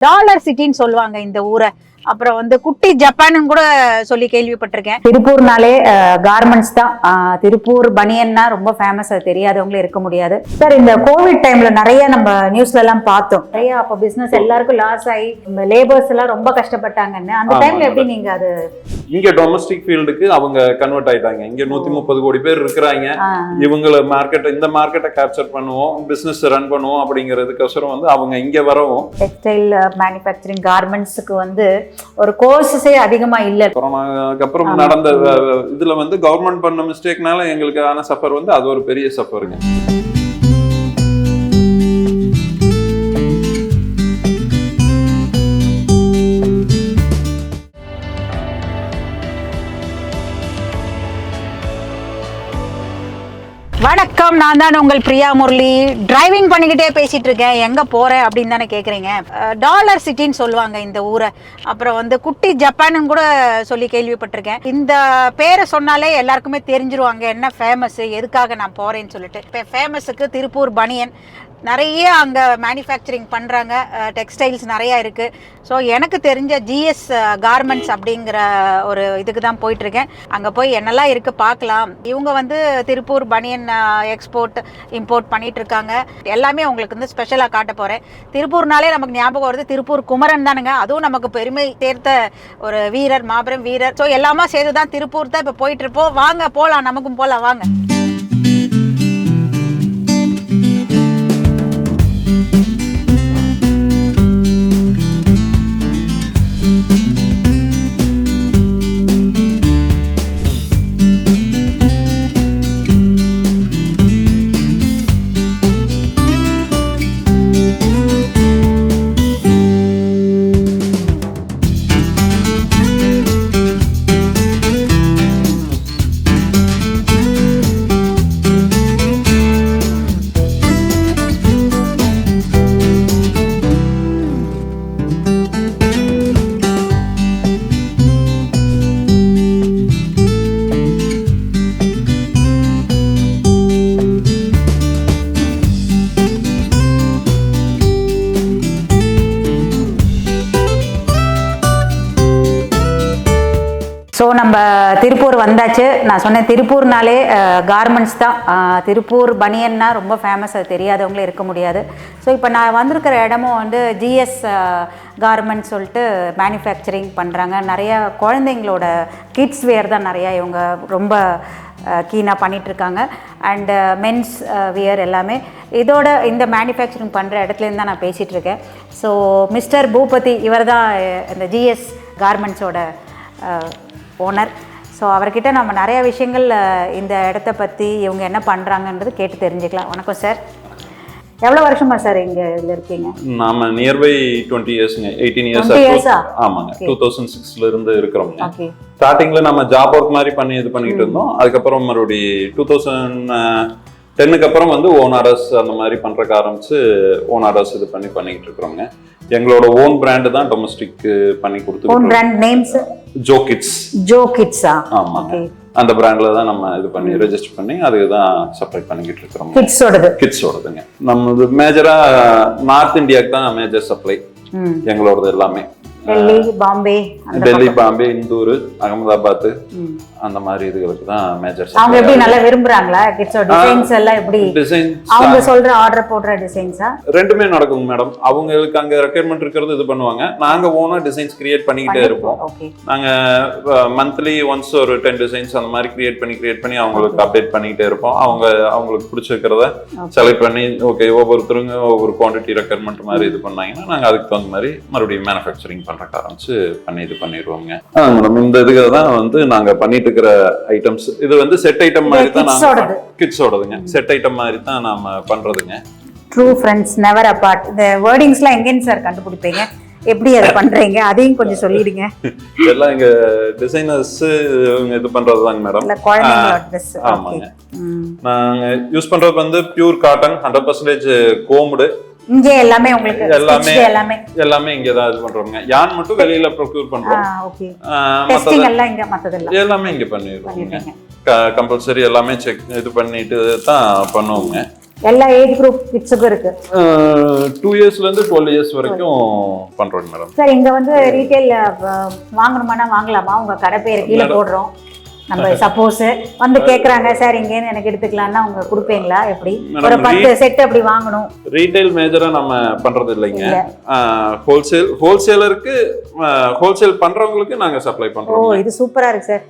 Dollar சிட்டின்னு சொல்லுவாங்க இந்த ஊரை. அப்புறம் வந்து குட்டி ஜப்பான்னு கூட சொல்லி கேள்விப்பட்டிருக்கேன். திருப்பூர்னாலே கார்மெண்ட்ஸ் தான். திருப்பூர் பனியன்னா ரொம்ப ஃபேமஸ் அது தெரியாதவங்களும் இருக்க முடியாது. சார் இந்த கோவிட் டைம்ல நிறைய நம்ம நியூஸ்ல எல்லாம் பார்த்தோம். நிறைய அப்ப பிசினஸ் எல்லாருக்கும் லாஸ் ஆகி லேபர்ஸ் எல்லாம் ரொம்ப கஷ்டப்பட்டாங்கன்னு. அந்த டைம்ல எப்படி. நீங்க அது இங்க டொமஸ்டிக் ஃபீல்டுக்கு அவங்க கன்வெர்ட் ஆயிட்டாங்க. இங்க நூத்தி முப்பது கோடி பேர் இருக்கிறாங்க. இவங்கள மார்க்கெட் இந்த மார்க்கெட்டை கேப்சர் பண்ணுவோம் பிசினஸ் ரன் பண்ணுவோம் அப்படிங்கிறதுக்கோசரம் வந்து அவங்க இங்க வரவும் டெக்ஸ்டைல் மேனுஃபேக்சரிங் கார்மெண்ட்ஸுக்கு வந்து ஒரு கோர்சஸே அதிகமா இல்ல கொரோனாக்கு அப்புறம். நடந்த இதுல வந்து கவர்மெண்ட் பண்ண மிஸ்டேக்னால எங்களுக்கான சஃபர் வந்து அது ஒரு பெரிய சஃபருங்க வணக்கம் நான் தான் உங்கள் பிரியா முரளி. டிரைவிங் பண்ணிக்கிட்டே பேசிட்டு இருக்கேன். எங்க போறேன் அப்படின்னு தானே கேக்குறீங்க? டாலர் சிட்டின்னு சொல்லுவாங்க இந்த ஊரை. அப்புறம் வந்து குட்டி ஜப்பான்னு கூட சொல்லி கேள்விப்பட்டிருக்கேன். இந்த பேரை சொன்னாலே எல்லாருக்குமே தெரிஞ்சிருவாங்க. என்ன ஃபேமஸ் எதுக்காக நான் போறேன்னு சொல்லிட்டு. இப்போ ஃபேமஸுக்கு திருப்பூர் பனியன். நிறைய அங்கே மேனுஃபேக்சரிங் பண்ணுறாங்க டெக்ஸ்டைல்ஸ் நிறையா இருக்குது ஸோ எனக்கு தெரிஞ்ச ஜிஎஸ் கார்மெண்ட்ஸ் அப்படிங்கிற ஒரு இதுக்கு தான் போயிட்டுருக்கேன். அங்கே போய் என்னெல்லாம் இருக்குது பார்க்கலாம். இவங்க வந்து திருப்பூர் பனியன் எக்ஸ்போர்ட் இம்போர்ட் பண்ணிட்டு இருக்காங்க எல்லாமே உங்களுக்கு வந்து ஸ்பெஷலாக காட்ட போகிறேன் திருப்பூர்னாலே நமக்கு ஞாபகம் வருது திருப்பூர் குமரன் தானுங்க. அதுவும் நமக்கு பெருமை சேர்த்த ஒரு வீரர் மாபெரும் வீரர். ஸோ எல்லாமே சேர்த்து தான் திருப்பூர் தான் இப்போ போயிட்டுருப்போம். வாங்க போகலாம் நமக்கும் போகலாம் வாங்க. ஸோ நம்ம திருப்பூர் வந்தாச்சு. நான் சொன்னேன் திருப்பூர்னாலே கார்மெண்ட்ஸ் தான். திருப்பூர் பனியன்னா ரொம்ப ஃபேமஸ் அது தெரியாதவங்களே இருக்க முடியாது. ஸோ இப்போ நான் வந்திருக்கிற இடமும் வந்து ஜிஎஸ் கார்மெண்ட்ஸ் சொல்லிட்டு மேனுஃபேக்சரிங் பண்ணுறாங்க நிறைய குழந்தைங்களோட கிட்ஸ் வேர் தான் நிறையா இவங்க ரொம்ப கீனாக பண்ணிகிட்ருக்காங்க அண்டு மென்ஸ் வியர் எல்லாமே. இதோட இந்த மேனுஃபேக்சரிங் பண்ணுற இடத்துலேருந்து தான் நான் பேசிகிட்ருக்கேன் ஸோ மிஸ்டர் பூபதி இவர் தான் இந்த ஜிஎஸ் கார்மெண்ட்ஸோட ஓனர். ஸோ அவர்கிட்ட நம்ம நிறைய விஷயங்கள் இந்த இடத்த பற்றி இவங்க என்ன பண்ணுறாங்கன்றது கேட்டு தெரிஞ்சுக்கலாம். வணக்கம் சார் எவ்வளோ வருஷமா சார் இங்கே இதில் இருக்கீங்க? நாம நியர்பை டுவெண்ட்டி இயர்ஸ்ங்க எயிட்டீன் இயர்ஸ் 20 years ஆ? ஆமாங்க. டூ தௌசண்ட் சிக்ஸ்ல இருந்து இருக்கிறோங்க ஓகே ஸ்டார்டிங்ல நம்ம ஜாப் ஒர்க் மாதிரி பண்ணி இது பண்ணிட்டு இருந்தோம். அதுக்கப்புறம் மறுபடி டூ தௌசண்ட் டென்னுக்கு அப்புறம் வந்து ஓனாரஸ் அந்த மாதிரி பண்றதுக்கு ஆரம்பிச்சு ஓனாரஸ் இது பண்ணி பண்ணிக்கிட்டு இருக்கிறோங்க. எங்களோட ஓன் பிராண்டு தான் டொமஸ்டிக் பண்ணி ஓன் கொடுத்து brand names Jo Kids Jo கிட்ஸா ஆமாங்க. அந்த பிராண்ட்ல தான் நம்ம இது பண்ணி ரெஜிஸ்டர் பண்ணி அதுக்கு தான் சப்ளை பண்ணிக்கிட்டு இருக்கிறோம். கிட்ஸோடது கிட்ஸோடதுங்க நம்ம மேஜரா நார்த் இந்தியாவுக்கு தான் மேஜர் சப்ளை எங்களோடது எல்லாமே. டெல்லி பாம்பே டெல்லி பாம்பே இந்தூர் அகமதாபாத். அந்த மாதிரி இதுகளுக்கு தான் மேஜர் அவங்க எப்படி நல்லா விரும்புறாங்களா? கிட்ஸோட டிசைன்ஸ் எல்லாம் எப்படி? டிசைன் அவங்க சொல்ற ஆர்டர் போடுற டிசைன்ஸா ரெண்டுமே நடக்குங்க மேடம் அவங்களுக்கு அங்க ரெக்யர்மெண்ட் இருக்கிறது இது பண்ணுவாங்க. நாங்க ஓனா டிசைன்ஸ் கிரியேட் பண்ணிக்கிட்டே இருப்போம். நாங்க மந்த்லி ஒன்ஸ் ஒரு டென் டிசைன்ஸ் அந்த மாதிரி கிரியேட் பண்ணி கிரியேட் பண்ணி அவங்களுக்கு அப்டேட் பண்ணிக்கிட்டே இருப்போம். அவங்க அவங்களுக்கு பிடிச்சிருக்கிறத செலக்ட் பண்ணி ஓகே ஒவ்வொருத்தருங்க ஒவ்வொரு குவான்டிட்டி ரெக்யர்மெண்ட் மாதிரி இது பண்ணாங்கன்னா நாங்க அதுக்கு தகுந்த மாதிரி மறுபடியும் மேனுஃபேக்சரிங் பண்றதுக்கு ஆரம்பிச்சு பண்ணி இது பண்ணிடுவோங்க மேடம் இந்த இதுக்கு தான் வந்து நாங்க பண்ணிட்டு இருக்கிற ஐட்டம்ஸ் இது வந்து செட் ஐட்டம் மாதிரி தான் நாங்க கிட்ஸோடது கிட்ஸோடதுங்க செட் ஐட்டம் மாதிரி தான் நாம பண்றதுங்க. ட்ரூ ஃப்ரெண்ட்ஸ் நெவர் அப்பார்ட் இந்த வேர்டிங்ஸ்லாம் எங்கேன்னு சார் கண்டுபிடிப்பீங்க? எப்படி அதை பண்றீங்க? அதையும் கொஞ்சம் சொல்லிடுங்க. இதெல்லாம் இங்க டிசைனர்ஸ் இது பண்றதுதாங்க மேடம் இல்ல குழந்தைங்களோட ட்ரெஸ் ஆமாங்க. நாங்க யூஸ் பண்றது வந்து பியூர் காட்டன் ஹண்ட்ரட் பர்சன்டேஜ் கோமுடு. இங்கே எல்லாமே உங்களுக்கு எல்லாமே. எல்லாமே. எல்லாமே இங்க தான் இது பண்றோங்க யான் மட்டும் வெளியில ப்ரொக்யூர் பண்றோம். ஓகே டெஸ்டிங் எல்லாம் இங்க மத்ததெல்லாம். எல்லாமே இங்க பண்ணிடுறீங்க. கம்பல்சரி எல்லாமே செக் இது பண்ணிட்டு தான் பண்ணுவோங்க. எல்லா ஏஜ் குரூப் கிட்ஸுக்கும் இருக்கு. டூ இயர்ஸ்ல இருந்து டுவெல் இயர்ஸ் வரைக்கும் பண்றோம் மேடம் சார் இங்க வந்து ரீட்டைல் வாங்கணுமானா வாங்கலாமா? உங்க கடை பேர் கீழே போடுறோம். நம்ம சப்போஸ் வந்து கேக்குறாங்க சார் இங்கேருந்து எனக்கு எடுத்துக்கலாம்னா உங்க கொடுப்பீங்களா? எப்படி? ஒரு பத்து செட் அப்படி வாங்கணும். ரீட்டைல் மேஜரா நம்ம பண்றது இல்லைங்க. இல்ல. ஹோல்சேல் ஹோல்சேலருக்கு ஹோல்சேல் பண்றவங்களுக்கு நாங்க சப்ளை ஓ பண்றோம் இது சூப்பரா இருக்கு சார்.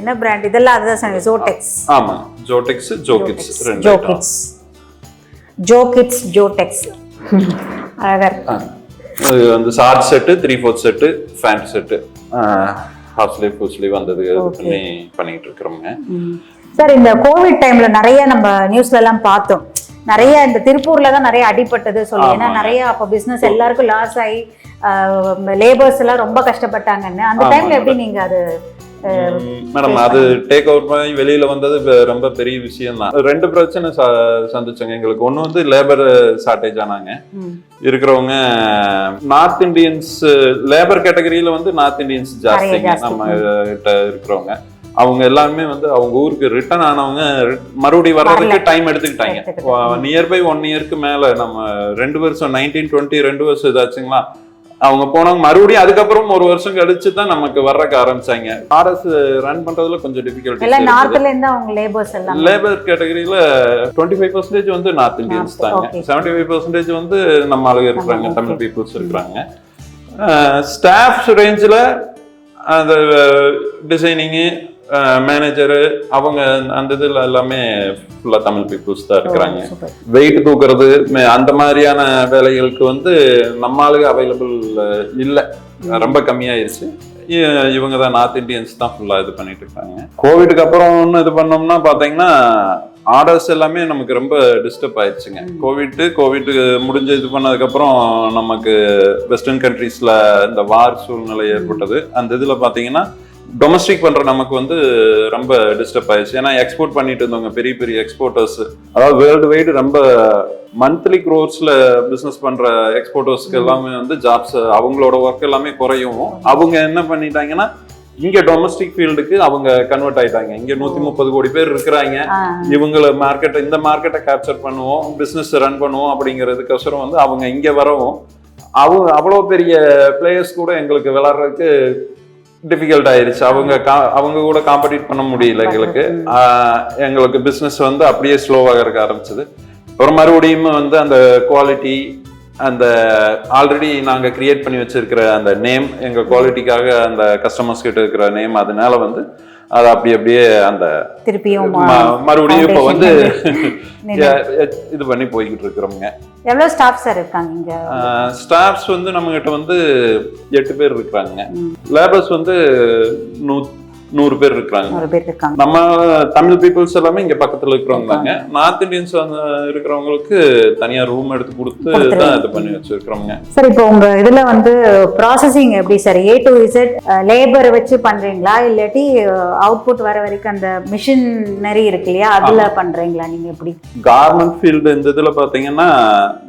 என்ன பிராண்ட் இதெல்லாம் அதுதான் சார் ஜோடெக்ஸ் ஆமா. ஜோடெக்ஸ் ஜோகிட்ஸ் ரெண்டு Jo item. Kids Jo Kids Jotex அழகா இருக்கு வந்து short set three fourth set pant set half sleeve full sleeve இது பண்ணி பண்ணிட்டு இருக்கிறோங்க சார் இந்த கோவிட் டைம்ல நிறைய நம்ம நியூஸ்ல எல்லாம் பார்த்தோம். நிறைய இந்த திருப்பூர்ல தான் நிறைய அடிபட்டது சொல்லி. ஏன்னா. நிறைய அப்போ பிசினஸ் எல்லாருக்கும் லாஸ் ஆகி லேபர்ஸ் எல்லாம் ரொம்ப கஷ்டப்பட்டாங்கன்னு. அந்த. டைம்ல எப்படி நீங்க அது மேடம் அது டேக் ஓவர் பண்ணி வெளியில வந்தது ரொம்ப பெரிய விஷயம் தான் ரெண்டு பிரச்சனை சந்திச்சோங்க. எங்களுக்கு ஒண்ணு வந்து லேபர் ஷார்டேஜ் ஆனாங்க. இருக்கிறவங்க நார்த் இந்தியன்ஸ் லேபர் கேட்டகரியில வந்து நார்த் இந்தியன்ஸ் ஜாஸ்திங்க. ஜாஸ்தி. நம்ம கிட்ட இருக்கிறவங்க. அவங்க எல்லாருமே வந்து அவங்க ஊருக்கு ரிட்டர்ன் ஆனவங்க மறுபடியும் வர்றதுக்கு. டைம் எடுத்துக்கிட்டாங்க. எடுத்துக்கிட்டாங்க. நியர்பை ஒன் இயருக்கு மேல நம்ம ரெண்டு வருஷம் நைன்டீன் டுவெண்ட்டி ரெண்டு வருஷம் இதாச்சுங்களா? அவங்க போனவங்க மறுபடியும் அதுக்கப்புறம் ஒரு வருஷம் கழிச்சு தான் நமக்கு வர்றக்க ஆரம்பிச்சாங்க. ஆர்எஸ் ரன் பண்றதுல கொஞ்சம் எல்லாம் டிஃபிகல்ட்டி நார்த்ல இருந்து அவங்க லேபர்ஸ் எல்லாம்? லேபர் கேட்டகரியில டுவெண்ட்டி ஃபைவ் பர்சன்டேஜ் வந்து நார்த் இந்தியன்ஸ் தாங்க. செவன்டி ஃபைவ் பர்சன்டேஜ் வந்து நம்ம ஆளுங்க இருக்கிறாங்க தமிழ். பீப்புள்ஸ் இருக்கிறாங்க. ஸ்டாஃப்ஸ் ரேஞ்சில் அந்த டிசைனிங்கு மேனேஜரு அவங்க அந்த இதில் எல்லாமே ஃபுல்லாக தமிழ் பீப்புள்ஸ் தான் இருக்கிறாங்க. வெயிட் தூக்குறது மே- அந்த மாதிரியான வேலைகளுக்கு வந்து நம்ம ஆளுங்க அவைலபிள் இல்லை. ரொம்ப கம்மியாயிருச்சு. இ- இவங்க தான் நார்த் இந்தியன்ஸ் தான் ஃபுல்லாக இது பண்ணிட்டு இருக்காங்க. கோவிடுக்கு அப்புறம் இது பண்ணோம்னா பார்த்தீங்கன்னா ஆர்டர்ஸ் எல்லாமே நமக்கு ரொம்ப டிஸ்டர்ப் ஆயிடுச்சுங்க கோவிட் கோவிட் முடிஞ்சு இது பண்ணதுக்கப்புறம் நமக்கு வெஸ்டர்ன் கண்ட்ரீஸில் இந்த வார் சூழ்நிலை ஏற்பட்டது. அந்த இதில் பார்த்தீங்கன்னா டொமஸ்டிக் பண்ற நமக்கு வந்து ரொம்ப டிஸ்டர்ப் ஆயிடுச்சு. ஏன்னா எக்ஸ்போர்ட் பண்ணிட்டு இருந்தவங்க பெரிய பெரிய எக்ஸ்போர்ட்டர்ஸ் அதாவது வேர்ல்டு வைடு ரொம்ப மந்த்லி க்ரோர்ஸ்ல பிசினஸ் பண்ற எக்ஸ்போர்ட்டர்ஸ்க்கு எல்லாமே வந்து ஜாப்ஸ் அவங்களோட ஒர்க் எல்லாமே குறையும். அவங்க என்ன பண்ணிட்டாங்கன்னா இங்க டொமஸ்டிக் ஃபீல்டுக்கு அவங்க கன்வெர்ட் ஆயிட்டாங்க. இங்க நூத்தி முப்பது கோடி பேர் இருக்கிறாங்க. இவங்கள மார்க்கெட்டை இந்த மார்க்கெட்டை கேப்சர் பண்ணுவோம் பிசினஸ் ரன் பண்ணுவோம் அப்படிங்கிறதுக்கோசரம் வந்து அவங்க இங்க வரவும் அவங்க அவ்வளோ பெரிய பிளேயர்ஸ் கூட எங்களுக்கு விளாட்றதுக்கு டிஃபிகல்ட் ஆயிருச்சு. அவங்க கா- அவங்க கூட காம்படிட் பண்ண முடியல எங்களுக்கு. எங்களுக்கு பிஸ்னஸ் வந்து அப்படியே ஸ்லோவாக இருக்க ஆரம்பிச்சது. அப்புறம் மறுபடியும் வந்து அந்த குவாலிட்டி அந்த ஆல்ரெடி நாங்கள் கிரியேட் பண்ணி வச்சிருக்கிற அந்த நேம் எங்கள் குவாலிட்டிக்காக அந்த கஸ்டமர்ஸ் கிட்ட இருக்கிற நேம் அதனால வந்து அது அப்படி அப்படியே அந்த திருப்பியும் மறுபடியும் இப்போ வந்து. இது பண்ணி போய்கிட்டு இருக்கிறோங்க எவ்வளவு ஸ்டாஃப் சார் இருக்காங்க இங்க? ஸ்டாஃப்ஸ் வந்து நம்ம கிட்ட வந்து எட்டு பேர் இருக்கிறாங்க லேபர்ஸ் வந்து நூ நூறு பேர் இருக்கிறாங்க. ஒரு பேர் இருக்காங்க. நம்ம தமிழ் பீப்புள்ஸ் எல்லாமே இங்க பக்கத்துல இருக்கிறவங்க தாங்க. நார்த் இந்தியன்ஸ் வந்து இருக்கிறவங்களுக்கு தனியா ரூம் எடுத்து கொடுத்து தான் இது பண்ணி வச்சிருக்கிறோங்க சார் இப்போ உங்க இதுல வந்து ப்ராசஸிங் எப்படி sir? A to Z labour வச்சு பண்றீங்களா? இல்லாட்டி அவுட்புட் வர வரைக்கும் அந்த மிஷினரி இருக்கு இல்லையா? அதுல பண்றீங்களா? நீங்க எப்படி? கார்மெண்ட் ஃபீல்டு இந்த இதுல பாத்தீங்கன்னா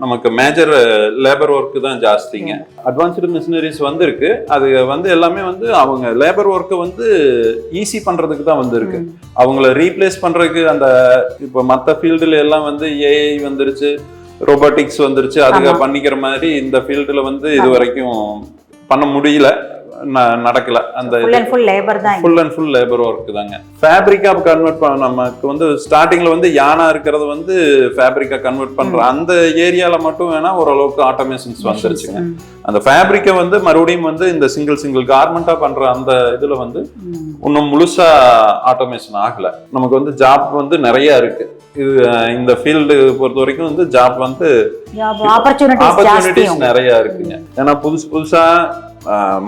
நமக்கு மேஜர் லேபர் ஒர்க் தான் ஜாஸ்திங்க. அட்வான்ஸ்டு மிஷினரிஸ் வந்திருக்கு. அது வந்து எல்லாமே வந்து அவங்க லேபர் ஒர்க்கை வந்து ஈஸி பண்றதுக்கு தான் வந்திருக்கு. அவங்கள ரீப்ளேஸ் பண்றதுக்கு அந்த இப்போ மற்ற ஃபீல்டுல எல்லாம் வந்து ஏஐ வந்துருச்சு ரோபோட்டிக்ஸ் வந்துருச்சு அதுக பண்ணிக்கிற மாதிரி இந்த ஃபீல்டுல வந்து இது வரைக்கும் பண்ண முடியல. நடக்கல. அந்த ஃபுல் அண்ட் ஃபுல் லேபர் தான் இங்க. Full and full labour work தாங்க ஃபேப்ரிக்கா கன்வெர்ட் பண்ண நமக்கு வந்து ஸ்டார்டிங்ல வந்து யானா இருக்கிறது வந்து ஃபேப்ரிக்கா கன்வெர்ட் பண்ற அந்த ஏரியால மட்டும் வேணா ஓரளவுக்கு ஆட்டோமேஷன்ஸ் வந்துருச்சுங்க. அந்த ஃபேப்ரிக்கை வந்து மறுபடியும் வந்து இந்த சிங்கிள் சிங்கிள் கார்மெண்டா பண்ற அந்த இதுல வந்து. இன்னும் முழுசா ஆட்டோமேஷன் ஆகல. நமக்கு வந்து ஜாப் வந்து நிறைய இருக்கு. இது இந்த ஃபீல்டு பொறுத்த வரைக்கும் வந்து ஜாப் வந்து ஆப்பர்ச்சுனிட்டிஸ் நிறைய இருக்குங்க. ஏன்னா புதுசு புதுசா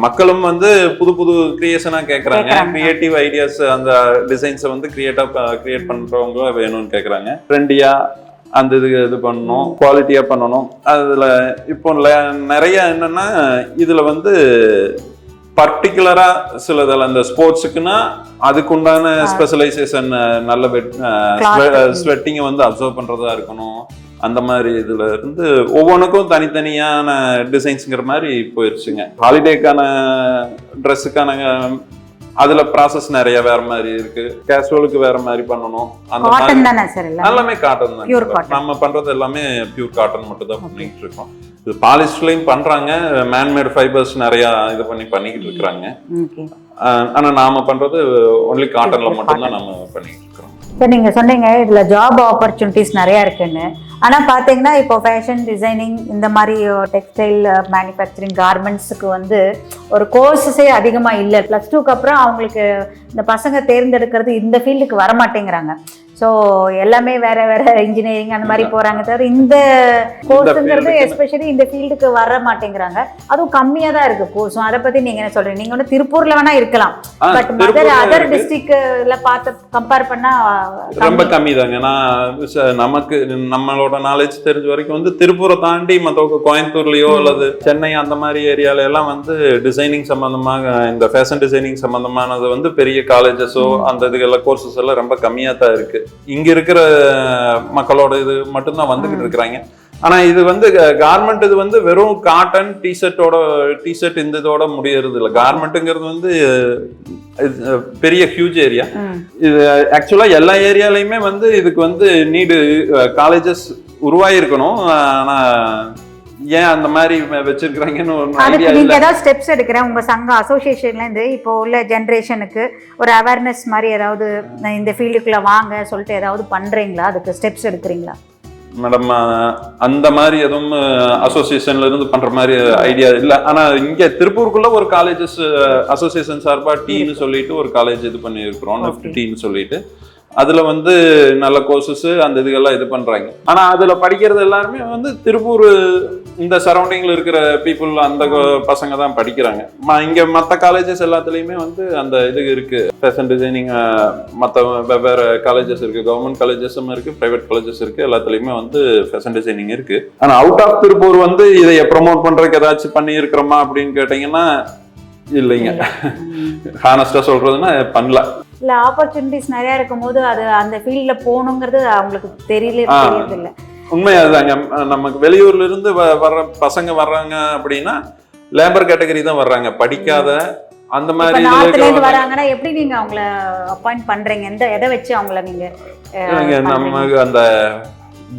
மக்களும் வந்து புது புது கிரியேஷனா கேக்குறாங்க. கேக்குறாங்க. கிரியேட்டிவ் ஐடியாஸ் அந்த டிசைன்ஸை வந்து கிரியேட்டா கிரியேட் பண்றவங்க வேணும்னு கேக்குறாங்க. ட்ரெண்டியா அந்த இது இது பண்ணணும். குவாலிட்டியா பண்ணணும். அதுல இப்போ நிறைய என்னன்னா இதுல வந்து பர்டிகுலரா சிலதில் அந்த ஸ்போர்ட்ஸுக்குன்னா அதுக்குண்டான ஸ்பெஷலைசேஷன் நல்ல. ஸ்வெட்டிங்கை வந்து அப்சர்வ் பண்றதா இருக்கணும். அந்த மாதிரி இதுல இருந்து ஒவ்வொன்றுக்கும் தனித்தனியான டிசைன்ஸுங்கிற மாதிரி போயிருச்சுங்க. ஹாலிடேக்கான ட்ரெஸ்ஸுக்கான அதுல ப்ராசஸ் நிறைய வேற மாதிரி இருக்கு. கேஷுவலுக்கு வேற மாதிரி பண்ணணும். அந்த மாதிரி காட்டன் தானே சார் எல்லாம்? காட்டன் தான். நம்ம பண்றது எல்லாமே பியூர் காட்டன் மட்டும் தான் பண்ணிட்டு இருக்கோம். இது பாலிஸ்டர்லயும் பண்றாங்க. மேன்மேட் ஃபைபர்ஸ் நிறைய இது பண்ணி பண்ணிக்கிட்டு இருக்கிறாங்க. ஆனா நாம பண்றது ஒன்லி காட்டன்ல மட்டும் தான் நம்ம பண்ணிட்டு இருக்கிறோம் இப்போ நீங்கள் சொன்னீங்க இதில் ஜாப் ஆப்பர்ச்சுனிட்டிஸ் நிறையா இருக்குன்னு. ஆனால் பார்த்தீங்கன்னா இப்போ ஃபேஷன் டிசைனிங் இந்த மாதிரி டெக்ஸ்டைல் மேனுஃபேக்சரிங் கார்மெண்ட்ஸுக்கு வந்து ஒரு கோர்ஸஸே அதிகமாக இல்லை. ப்ளஸ் டூக்கு அப்புறம் அவங்களுக்கு இந்த பசங்க தேர்ந்தெடுக்கிறது இந்த ஃபீல்டுக்கு வர மாட்டேங்கிறாங்க ஸோ எல்லாமே வேற வேற இன்ஜினியரிங் அந்த மாதிரி போகிறாங்க தவிர இந்த கோர்ஸுங்கிறது எஸ்பெஷலி இந்த ஃபீல்டுக்கு வர மாட்டேங்கிறாங்க. அதுவும் கம்மியாக தான் இருக்குது கோர்ஸும் அதை பற்றி நீங்கள் என்ன சொல்கிறீங்க நீங்கள் வந்து திருப்பூரில் வேணால் இருக்கலாம். பட் மதர் அதர் இருக்கு. டிஸ்ட்ரிக்ட்ல பார்த்து கம்பேர் பண்ணா ரொம்ப கம்மி. தாங்க. நான் நமக்கு நம்மளோட நாலேஜ் தெரிஞ்ச வரைக்கும் வந்து திருப்பூரை தாண்டி மற்ற கோயம்புத்தூர்லயோ அல்லது சென்னை அந்த மாதிரி ஏரியால எல்லாம் வந்து டிசைனிங் சம்பந்தமாக இந்த ஃபேஷன் டிசைனிங் சம்பந்தமானது வந்து பெரிய காலேஜஸோ அந்த இதுகெல்லாம் கோர்சஸ் எல்லாம் ரொம்ப கம்மியா தான் இருக்கு. இங்க இருக்கிற மக்களோட இது மட்டும்தான் வந்துகிட்டு இருக்கிறாங்க. ஆனா இது வந்து கார்மெண்ட் இது வந்து வெறும் காட்டன் டிஷர்ட்டோட டிஷர்ட் இந்த இதோட முடியறது இல்லை கார்மெண்ட்டுங்கிறது வந்து பெரிய ஹியூஜ் ஏரியா இது ஆக்சுவலா எல்லா ஏரியாலையுமே வந்து இதுக்கு வந்து நீடு காலேஜஸ் உருவாயிருக்கணும் ஆனா ஏன் அந்த மாதிரி வச்சிருக்கிறாங்கன்னு ஒரு அதுக்கு நீங்க ஏதாவது ஸ்டெப்ஸ் எடுக்கிறேன். உங்க சங்க அசோசியேஷன்ல இருந்து இப்போ உள்ள ஜென்ரேஷனுக்கு ஒரு அவேர்னஸ் மாதிரி ஏதாவது இந்த ஃபீல்டுக்குள்ள வாங்க சொல்லிட்டு ஏதாவது பண்றீங்களா? அதுக்கு ஸ்டெப்ஸ் எடுக்கிறீங்களா? மேடம் அந்த மாதிரி எதுவும் அசோசியேஷன்ல இருந்து பண்ற மாதிரி ஐடியா இல்ல. ஆனா இங்க திருப்பூருக்குள்ள ஒரு காலேஜஸ் அசோசியேஷன் சார்பா டீன்னு சொல்லிட்டு ஒரு காலேஜ் இது பண்ணி இருக்கிறோம் Okay. டீன்னு சொல்லிட்டு. அதுல வந்து நல்ல கோர்சஸ் அந்த இதுகெல்லாம் இது பண்றாங்க. ஆனா அதுல படிக்கிறது எல்லாருமே வந்து திருப்பூர் இந்த சரௌண்டிங்ல இருக்கிற பீப்புள் அந்த பசங்க தான் படிக்கிறாங்க. இங்க மத்த காலேஜஸ் எல்லாத்துலயுமே வந்து அந்த இது இருக்கு. ஃபேஷன் டிசைனிங் மத்த வெவ்வேறு காலேஜஸ் இருக்கு. கவர்மெண்ட் காலேஜஸும் இருக்கு பிரைவேட் காலேஜஸ் இருக்கு. எல்லாத்துலயுமே வந்து ஃபேஷன் டிசைனிங் இருக்கு. ஆனா அவுட் ஆஃப் திருப்பூர் வந்து இதை ப்ரொமோட் பண்றதுக்கு ஏதாச்சும் பண்ணி இருக்கிறோமா அப்படின்னு கேட்டீங்கன்னா இல்லைங்க. ஹானஸ்டா சொல்றதுன்னா பண்ணல. இல்ல ஆப்பர்ச்சுனிட்டிஸ் நிறைய இருக்கும்போது அது அந்த ஃபீல்ட்ல போகணுங்கிறது அவங்களுக்கு தெரியல ஆ. தெரியறது இல்ல உண்மை அதுதாங்க நமக்கு வெளியூர்ல இருந்து வர்ற பசங்க வர்றாங்க அப்படின்னா லேபர் கேட்டகரி தான் வர்றாங்க. படிக்காத அந்த மாதிரி நார்த்ல இருந்து வராங்கன்னா எப்படி நீங்க அவங்கள அப்பாயிண்ட் பண்றீங்க? எந்த எதை வச்சு அவங்கள நீங்க? நமக்கு அந்த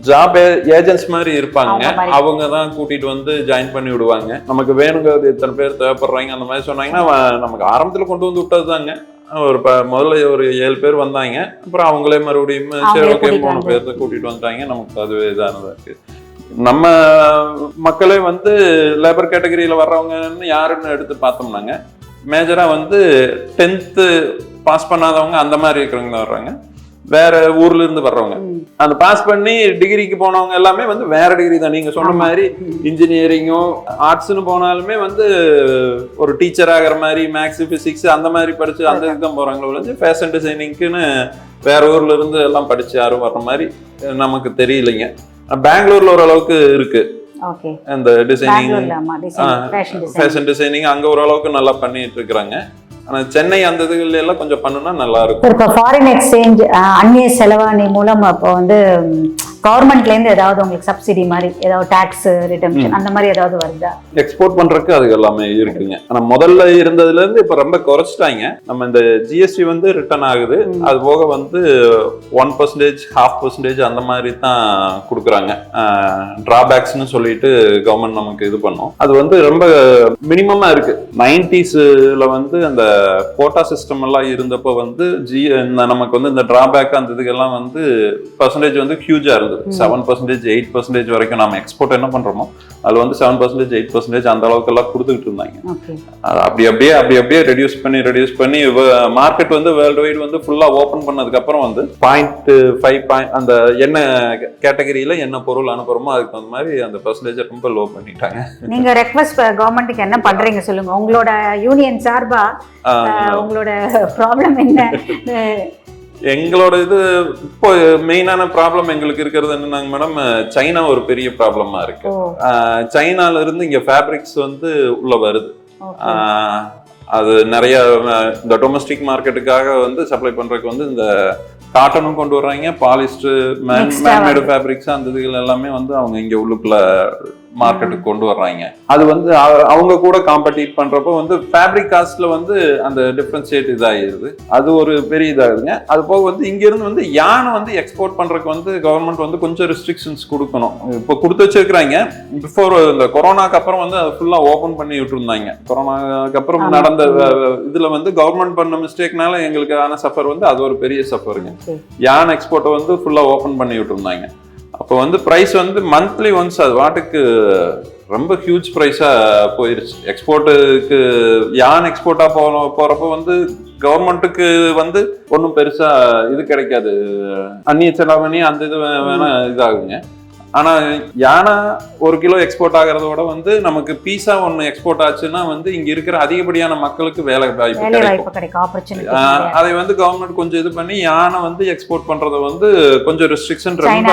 ஜாப் ஏஜென்ட்ஸ் மாதிரி இருப்பாங்க. அவங்க தான் கூட்டிட்டு வந்து ஜாயின் பண்ணி விடுவாங்க. நமக்கு வேணுங்கிறது எத்தனை பேர் தேவைப்படுறாங்க அந்த மாதிரி சொன்னாங்கன்னா நமக்கு ஆரம்பத்துல கொண்டு வந்து விட்டது ஒரு முதல்ல ஒரு ஏழு பேர் வந்தாங்க. அப்புறம் அவங்களே மறுபடியும் சரி ஓகே மூணு வந்து. பேர்த்த கூட்டிட்டு வந்துட்டாங்க. நமக்கு அதுவே இதானதா இருக்கு. நம்ம மக்களே வந்து லேபர் கேட்டகரியில வர்றவங்கன்னு யாருன்னு எடுத்து பார்த்தோம்னாங்க மேஜரா வந்து டென்த்து பாஸ் பண்ணாதவங்க அந்த மாதிரி இருக்கிறவங்க தான் வர்றாங்க. வேற ஊர்ல இருந்து வர்றவங்க. அந்த பாஸ் பண்ணி டிகிரிக்கு போனவங்க எல்லாமே வந்து வேற டிகிரி தான். நீங்க சொன்ன. மாதிரி இன்ஜினியரிங்கும் ஆர்ட்ஸ்னு போனாலுமே வந்து ஒரு டீச்சர் ஆகிற மாதிரி மேக்ஸ் பிசிக்ஸ் அந்த மாதிரி படிச்சு அந்த இதுக்கு தான் போறாங்களோ ஒழிஞ்சு ஃபேஷன் டிசைனிங்க்குன்னு வேற ஊர்ல இருந்து எல்லாம் படிச்சு யாரும் வர்ற மாதிரி நமக்கு தெரியலைங்க. பெங்களூர்ல ஓரளவுக்கு இருக்கு. அந்த டிசைனிங் ஃபேஷன் டிசைனிங் அங்க ஓரளவுக்கு நல்லா பண்ணிட்டு இருக்கிறாங்க. ஆனால் சென்னை அந்த இதுல எல்லாம் கொஞ்சம் பண்ணுனா நல்லா இருக்கும். இப்போ ஃபாரின் எக்ஸ்சேஞ்ச் அந்நிய செலவாணி மூலம் அப்போ வந்து கவர்மெண்ட்ல இருந்து ஏதாவது உங்களுக்கு சப்சிடி மாதிரி ஏதாவது டாக்ஸ் ரிடம்ஷன் அந்த மாதிரி ஏதாவது வருதா? எக்ஸ்போர்ட் பண்றதுக்கு அது எல்லாமே இருக்குங்க. ஆனா முதல்ல இருந்ததுல இருந்து இப்ப ரொம்ப குறைச்சிட்டாங்க. நம்ம இந்த ஜிஎஸ்டி வந்து ரிட்டர்ன் ஆகுது. அது போக வந்து ஒன் பர்சன்டேஜ் ஹாஃப் பர்சன்டேஜ் அந்த மாதிரி தான் கொடுக்குறாங்க. டிராபேக்ஸ்னு சொல்லிட்டு கவர்மெண்ட் நமக்கு இது பண்ணோம். அது வந்து ரொம்ப மினிமமா இருக்கு. நைன்டிஸ்ல வந்து அந்த கோட்டா சிஸ்டம் எல்லாம் இருந்தப்போ வந்து ஜி இந்த நமக்கு வந்து இந்த டிராபேக் அந்த இதுக்கெல்லாம் வந்து பர்சன்டேஜ் வந்து ஹியூஜா இருந்தது. செவன் பர்சன்டேஜ் எயிட் பர்சன்டேஜ் வரைக்கும் நம்ம எக்ஸ்போர்ட் என்ன பண்றோமோ அதுல வந்து செவன் பர்சன்டேஜ் எயிட் பர்சன்டேஜ் அந்த அளவுக்கு எல்லாம் கொடுத்துக்கிட்டு இருந்தாங்க. அது அப்படி அப்படியே அப்படி அப்படியே ரெடியூஸ் பண்ணி ரெடியூஸ் பண்ணி மார்க்கெட் வந்து வேர்ல்டு வைடு வந்து ஃபுல்லா ஓபன் பண்ணதுக்கு அப்புறம் வந்து பாயிண்ட் ஃபைவ் பாயிண்ட் அந்த என்ன கேட்டகரியில என்ன பொருள் அனுப்புறோமோ அதுக்கு தகுந்த மாதிரி அந்த பர்சன்டேஜ் ரொம்ப லோ பண்ணிட்டாங்க. நீங்க ரெக்வஸ்ட் கவர்மெண்ட்டுக்கு என்ன பண்றீங்க சொல்லுங்க. உங்களோட யூனியன் சார்பா உங்களோட ப்ராப்ளம் என்ன? எங்களோட இது இப்போ மெயினான ப்ராப்ளம் எங்களுக்கு இருக்கிறது என்னன்னாங்க மேடம் சைனா ஒரு பெரிய ப்ராப்ளமா இருக்கு. சைனால இருந்து இங்க ஃபேப்ரிக்ஸ் வந்து உள்ள வருது. அது நிறைய இந்த டொமஸ்டிக் மார்க்கெட்டுக்காக வந்து சப்ளை பண்றதுக்கு வந்து இந்த காட்டனும் கொண்டு வர்றாங்க. Polyester man-made. ஃபேப்ரிக்ஸ் அந்த இதுகள் எல்லாமே வந்து அவங்க இங்க உள்ளுக்குள்ள மார்க்கெட்டுக்கு கொண்டு வர்றாங்க. அது வந்து அவ- அவங்க கூட காம்படிட் பண்றப்போ வந்து ஃபேப்ரிக் காஸ்ட்ல வந்து அந்த டிஃபரன்ஷியேட் இதாகிடுது அது ஒரு பெரிய இதாகுதுங்க. அது போக வந்து இங்க இருந்து வந்து யானை வந்து எக்ஸ்போர்ட் பண்றதுக்கு வந்து கவர்மெண்ட் வந்து கொஞ்சம் ரெஸ்ட்ரிக்ஷன்ஸ் கொடுக்கணும். இப்போ கொடுத்து வச்சிருக்கிறாங்க. பிஃபோர் இந்த கொரோனாக்கு அப்புறம் வந்து அது ஃபுல்லா ஓபன் பண்ணி விட்டுருந்தாங்க. கொரோனாக்கு அப்புறம். நடந்த இதுல வந்து கவர்மெண்ட் பண்ண மிஸ்டேக்னால எங்களுக்கு ஆன சஃபர் வந்து அது ஒரு பெரிய சஃபருங்க. யான் எக்ஸ்போர்ட்டை வந்து ஃபுல்லா ஓபன் பண்ணி விட்டுருந்தாங்க. அப்போ வந்து ப்ரைஸ் வந்து மந்த்லி ஒன்ஸ் அது வாட்டுக்கு ரொம்ப ஹியூஜ் ப்ரைஸா போயிருச்சு. எக்ஸ்போர்ட்டுக்கு யான் எக்ஸ்போர்ட்டா போற போறப்போ வந்து கவர்மெண்ட்டுக்கு வந்து ஒன்றும் பெருசா இது கிடைக்காது. அந்நிய செலாவணி அந்த இது வே- வேணா இதாகுங்க. ஆனா யானை ஒரு கிலோ எக்ஸ்போர்ட் ஆகிறத விட வந்து நமக்கு பீஸா ஒன்று எக்ஸ்போர்ட் ஆச்சுன்னா வந்து இங்க இருக்கிற அதிகப்படியான மக்களுக்கு வேலை வாய்ப்பு கிடைக்கும். அதை வந்து கவர்மெண்ட் கொஞ்சம் இது பண்ணி யானை வந்து எக்ஸ்போர்ட் பண்றத வந்து கொஞ்சம் ரெஸ்ட்ரிக்ஷன் ரொம்ப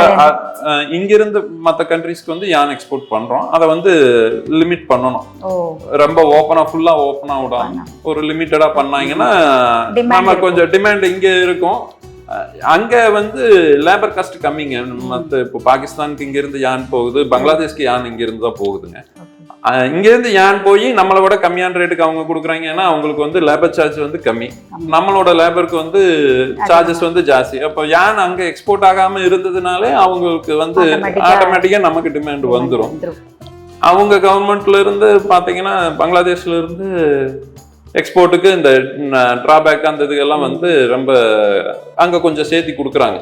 இங்கிருந்து மத்த கண்ட்ரீஸ்க்கு வந்து யானை எக்ஸ்போர்ட் பண்றோம். அதை வந்து லிமிட் பண்ணணும். ரொம்ப ஓப்பனா ஃபுல்லா ஓப்பனா விடாம ஒரு லிமிட்டடா பண்ணாங்கன்னா நம்ம. கொஞ்சம் டிமாண்ட் இங்க இருக்கும். அங்க வந்து லேபர் காஸ்ட் கம்மிங்க. மத்த இப்போ பாகிஸ்தானுக்கு இங்க இருந்து யான் போகுது பங்களாதேஷ்க்கு யான் இங்க இருந்து தான் போகுதுங்க. அஹ் இங்க இருந்து யான் போய் நம்மளை விட கம்மியான ரேட்டுக்கு அவங்க கொடுக்குறாங்க. ஏன்னா அவங்களுக்கு வந்து லேபர் சார்ஜ் வந்து கம்மி. நம்மளோட லேபருக்கு வந்து சார்ஜஸ் வந்து ஜாஸ்தி. அப்போ யான் அங்க எக்ஸ்போர்ட் ஆகாம இருந்ததுனாலே அவங்களுக்கு வந்து Automatic ஆ- ஆட்டோமேட்டிக்கா நமக்கு டிமாண்ட் வந்துரும். அவங்க கவர்மெண்ட்ல இருந்து பாத்தீங்கன்னா பங்களாதேஷ்ல இருந்து எக்ஸ்போர்ட்டுக்கு இந்த டிராபேக் அந்த இதுகெல்லாம் வந்து ரொம்ப அங்க கொஞ்சம் சேர்த்தி கொடுக்குறாங்க.